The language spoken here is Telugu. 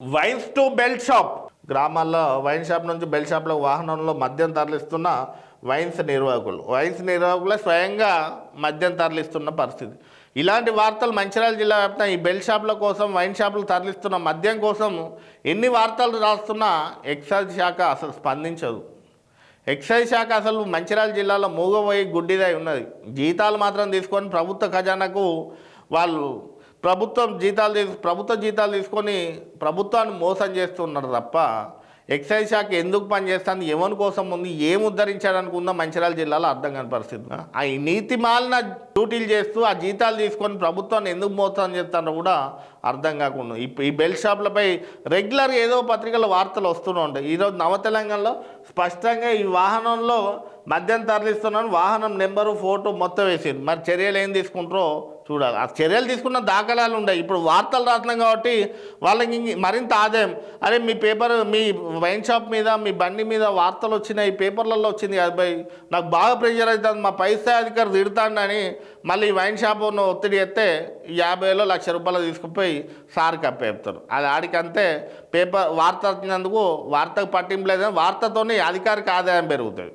Wines to belt shop. గ్రామాల్లో వైన్ షాప్ నుంచి బెల్ట్ షాప్లో వాహనంలో మద్యం తరలిస్తున్న వైన్స్ నిర్వాహకులు. వైన్స్ నిర్వాహకులే స్వయంగా మద్యం తరలిస్తున్న పరిస్థితి. ఇలాంటి వార్తలు మంచిర్యాల జిల్లా వ్యాప్తంగా ఈ బెల్ట్ షాప్ల కోసం వైన్ షాపులు తరలిస్తున్న మద్యం కోసం ఎన్ని వార్తలు రాస్తున్నా ఎక్సైజ్ శాఖ అసలు స్పందించదు. ఎక్సైజ్ శాఖ అసలు మంచిర్యాల జిల్లాలో మూగబోయి గుడ్డిదై ఉన్నది. జీతాలు మాత్రం తీసుకొని ప్రభుత్వ ఖజానాకు వాళ్ళు ప్రభుత్వం జీతాలు తీసు ప్రభుత్వ జీతాలు తీసుకొని ప్రభుత్వాన్ని మోసం చేస్తున్నారు తప్ప ఎక్సైజ్ శాఖ ఎందుకు పనిచేస్తుంది ఎవరి కోసం ఉంది ఏం ఉద్ధరించడానికి మంచిర్యాల జిల్లాలో అర్థం కాని పరిస్థితి. ఆ నీతి మాలిన డ్యూటీలు చేస్తూ ఆ జీతాలు తీసుకొని ప్రభుత్వాన్ని ఎందుకు మోసం చేస్తారో కూడా అర్థం కాకుండా ఈ ఈ బెల్ట్ షాప్లపై రెగ్యులర్ ఏదో పత్రికల వార్తలు వస్తూనే ఉంటాయి. ఈరోజు నవ తెలంగాణలో స్పష్టంగా ఈ వాహనంలో మద్యం తరలిస్తున్నాను వాహనం నెంబరు ఫోటో మొత్తం వేసింది మరి చర్యలు ఏం తీసుకుంటారో చూడాలి. ఆ చర్యలు తీసుకున్న దాఖలాలు ఉన్నాయి ఇప్పుడు వార్తలు రాస్తున్నాం కాబట్టి వాళ్ళకి మరింత ఆదాయం. అరే మీ పేపర్ మీ వైన్ షాప్ మీద మీ బండి మీద వార్తలు వచ్చినాయి పేపర్లలో వచ్చింది అది నాకు బాగా ప్రెషర్ అవుతుంది మా పైస్థాయి అధికారి తిడతాడని మళ్ళీ ఈ వైన్ షాప్ ఉన్న ఒత్తిడి ఎత్తే యాభైలో లక్ష రూపాయలు తీసుకుపోయి సార్ కప్పేపుతారు అది ఆడికి అంతే పేపర్ వార్త వచ్చినందుకు వార్తకు పట్టింపు లేదని వార్తతోనే అధికారిక ఆదాయం పెరుగుతుంది.